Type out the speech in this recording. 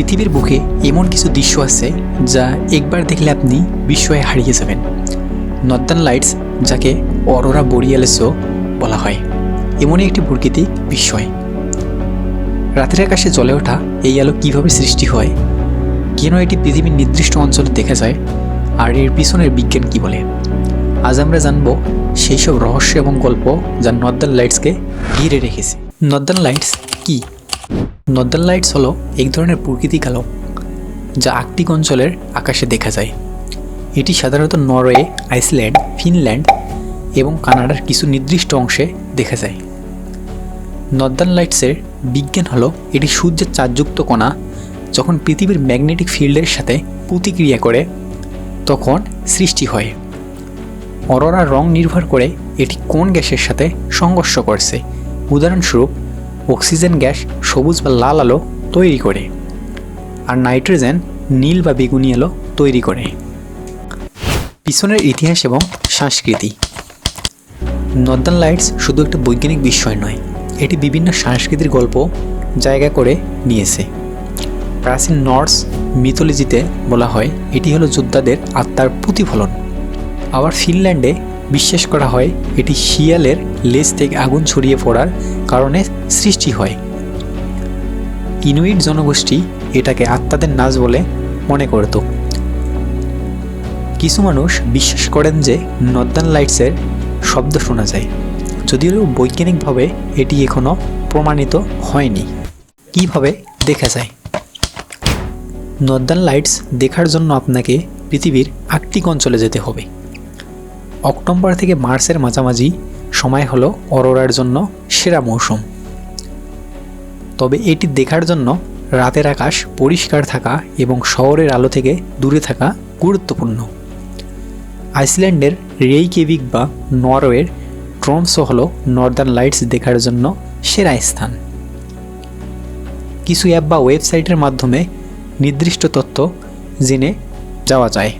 পৃথিবীর বুকে এমন কিছু দৃশ্য আছে যা একবার দেখলে আপনি বিস্ময়ে হারিয়ে যাবেন। নর্দার্ন লাইটস যাকে অরোরা বোরিয়ালেসও বলা হয়, এমনই একটি প্রকৃতিক বিস্ময়। রাতের আকাশে জ্বলে ওঠা এই আলো কীভাবে সৃষ্টি হয়, কেন এটি পৃথিবীর নির্দিষ্ট অঞ্চলে দেখা যায়, আর এর পিছনের বিজ্ঞান কি বলে? আজ আমরা জানব সেই সব রহস্য এবং গল্প যা নর্দার্ন লাইটসকে ঘিরে রেখেছে। নর্দার্ন লাইটস কি? নর্দার্ন লাইটস হলো এক ধরনের প্রকৃতিক আলো যা আর্কটিক অঞ্চলের আকাশে দেখা যায়। এটি সাধারণত নরওয়ে, আইসল্যান্ড, ফিনল্যান্ড এবং কানাডার কিছু নির্দিষ্ট অংশে দেখা যায়। নর্দার্ন লাইটসের বিজ্ঞান হলো এটি সূর্যের চার্জযুক্ত কণা যখন পৃথিবীর ম্যাগনেটিক ফিল্ডের সাথে প্রতিক্রিয়া করে, তখন সৃষ্টি হয়। অরোরার রং নির্ভর করে এটি কোন গ্যাসের সাথে সংঘর্ষ করছে। উদাহরণস্বরূপ অক্সিজেন গ্যাস সবুজ বা লাল আলো তৈরি করে আর নাইট্রোজেন নীল বা বেগুনি আলো তৈরি করে। পিছনের ইতিহাস এবং সংস্কৃতি। নর্দার্ন লাইটস শুধু একটা বৈজ্ঞানিক বিষয় নয়, এটি বিভিন্ন সংস্কৃতির গল্প জায়গা করে নিয়েছে। প্রাচীন নর্স মিথোলজিতে বলা হয়, এটি হলো যোদ্ধাদের আত্মার প্রতিফলন। আবার ফিনল্যান্ডে বিশ্বাস করা হয় এটি শিয়ালের লেজ থেকে আগুন ছড়িয়ে পড়ার কারণে সৃষ্টি হয়। ইনুইট জনগোষ্ঠী এটাকে আত্মাদের নাচ বলে মনে করত। কিছু মানুষ বিশ্বাস করেন যে নর্দার্ন লাইটসের শব্দ শোনা যায়, যদিও বৈজ্ঞানিকভাবে এটি এখনও প্রমাণিত হয়নি। কীভাবে দেখা যায়? নর্দার্ন লাইটস দেখার জন্য আপনাকে পৃথিবীর আর্কটিক অঞ্চলে যেতে হবে। অক্টোবর থেকে মার্চের মাঝামাঝি সময় হলো অরোরার জন্য সেরা মৌসুম। তবে এটি দেখার জন্য রাতের আকাশ পরিষ্কার থাকা এবং শহরের আলো থেকে দূরে থাকা গুরুত্বপূর্ণ। আইসল্যান্ডের রেইকেভিক বা নরওয়ের ট্রমসো হলো নর্দার্ন লাইটস দেখার জন্য সেরা স্থান। কিছু অ্যাপ বা ওয়েবসাইটের মাধ্যমে নির্দিষ্ট তথ্য জেনে যাওয়া যায়।